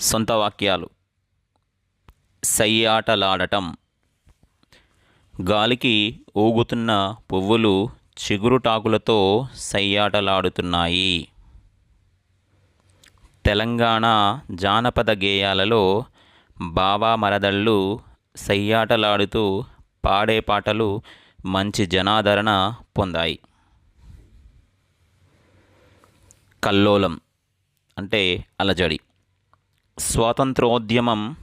సొంత వాక్యాలు. సయ్యాటలాడటం. గాలికి ఊగుతున్న పువ్వులు చిగురుటాకులతో సయ్యాటలాడుతున్నాయి. తెలంగాణ జానపద గేయాలలో బావా మరదళ్ళు సయ్యాటలాడుతూ పాడే పాటలు మంచి జనాదరణ పొందాయి. కల్లోలం అంటే అలజడి. స్వాతంత్రోద్యమం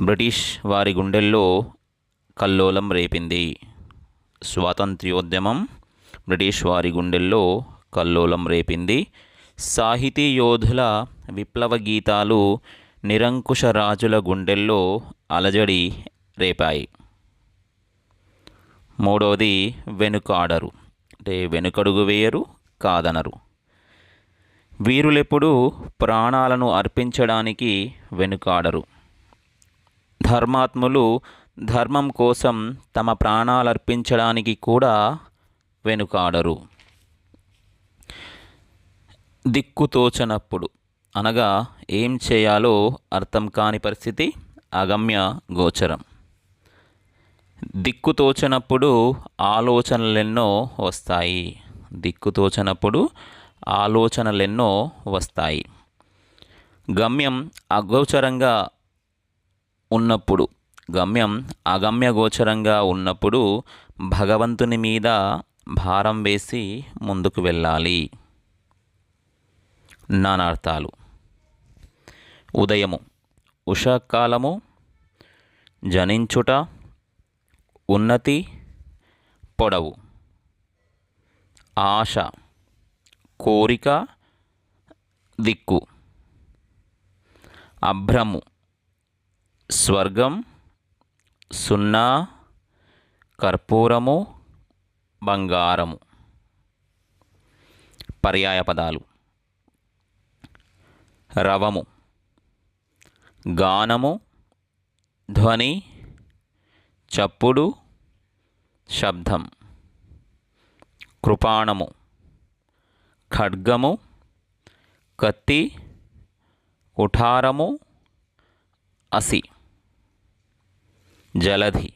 బ్రిటిష్ వారి గుండెల్లో కల్లోలం రేపింది. స్వాతంత్ర్యోద్యమం బ్రిటిష్ వారి గుండెల్లో కల్లోలం రేపింది. సాహితీ యోధుల విప్లవ గీతాలు నిరంకుశ రాజుల గుండెల్లో అలజడి రేపాయి. మూడవది వెనుకాడరు. అంటే వెనుకడుగు వేయరు కాదనరు. వీరులెప్పుడు ప్రాణాలను అర్పించడానికి వెనుకాడరు. ధర్మాత్ములు ధర్మం కోసం తమ ప్రాణాలర్పించడానికి కూడా వెనుకాడరు. దిక్కుతోచనప్పుడు అనగా ఏం చేయాలో అర్థం కాని పరిస్థితి అగమ్య గోచరం. దిక్కుతోచనప్పుడు ఆలోచనలెన్నో వస్తాయి. దిక్కుతోచనప్పుడు ఆలోచనలెన్నో వస్తాయి. గమ్యం అగోచరంగా ఉన్నప్పుడు గమ్యం అగమ్యగోచరంగా ఉన్నప్పుడు భగవంతుని మీద భారం వేసి ముందుకు వెళ్ళాలి. నానార్థాలు. ఉదయము ఉషాకాలము జనించుట ఉన్నతి పొడవు. ఆశ కోరిక దిక్కు. అభ్రము స్వర్గం సున్నా కర్పూరము బంగారము. పర్యాయ పదాలు. రవము గానము ధ్వని చప్పుడు శబ్దం. కృపాణము ఖడ్గము కత్తి కుఠారము అసి. జలధి.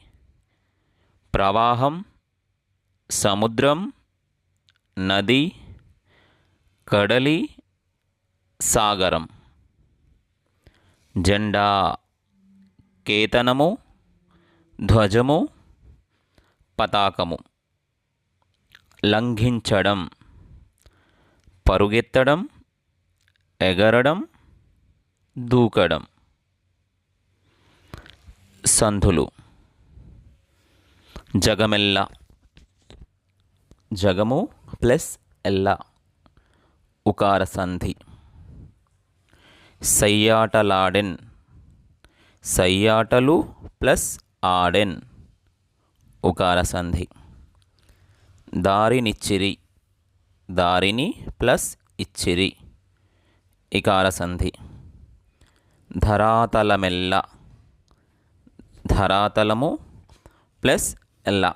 ప్రవాహం సముద్రం నది కడలి సాగరం. జెండా కేతనము ధ్వజము పతాకము. లంఘించడం. పరుగెత్తడం ఎగరడం దూకడం. సంధులు. జగమెల్ల. జగము ప్లస్ ఎల్ల. ఉకార సంధి. సయ్యాటలాడెన్. సయ్యాటలు ప్లస్ ఆడెన్. ఉకార సంధి. దారినిచ్చిరి. దారిని ప్లస్ ఇచ్చిరి. ఇకార సంధి ధరాతలమెల్ల. ధరాతలము ప్లస్ ఎల్ల.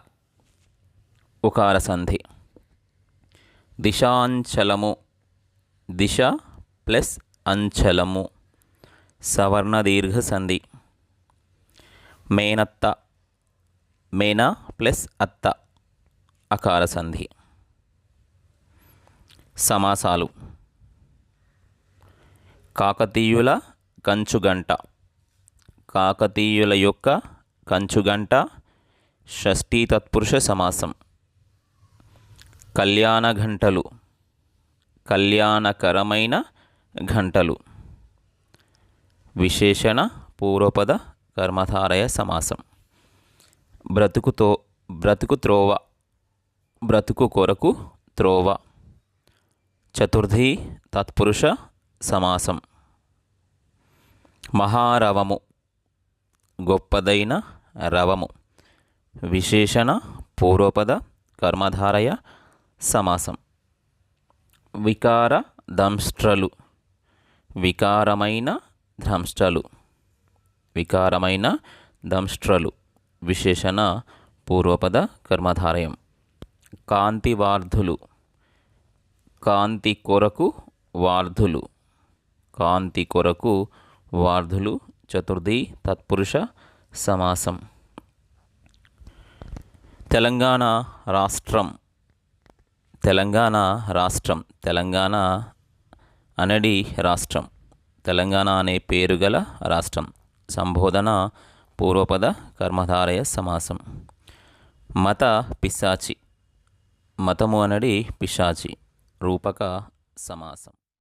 ఉకార సంధి దిశాంచలము. దిశ ప్లస్ అంచలము. సవర్ణ దీర్ఘ సంధి మేనత్త. మేన ప్లస్ అత్త. అకార సంధి సమాసాలు. కాకతీయుల కంచుగంట. కాకతీయుల యొక్క కంచుగంట షష్ఠీ తత్పురుష సమాసం. కళ్యాణ గంటలు కళ్యాణకరమైన గంటలు విశేషణ పూర్వపద కర్మధారయ సమాసం. బ్రతుకుతో బ్రతుకు త్రోవ బ్రతుకు కొరకు త్రోవ. చతుర్థి తత్పురుష సమాసం. మహారవము గొప్పదైన రవము విశేషణ పూర్వపద కర్మధారయ సమాసం. వికార దంష్ట్రలు వికారమైన ధ్రంష్ట్రలు వికారమైన దంష్ట్రలు విశేషణ పూర్వపద కర్మధారయం. కాంతివార్ధులు కాంతి కొరకు వార్ధులు. కాంతి కొరకు వార్ధులు చతుర్థి తత్పురుష సమాసం. తెలంగాణ రాష్ట్రం. తెలంగాణ రాష్ట్రం. తెలంగాణ అనడి రాష్ట్రం. తెలంగాణ అనే పేరు గల రాష్ట్రం. సంబోధన పూర్వపద కర్మధారయ సమాసం. మత పిశాచి. మతము అనడి పిశాచి. రూపక సమాసం.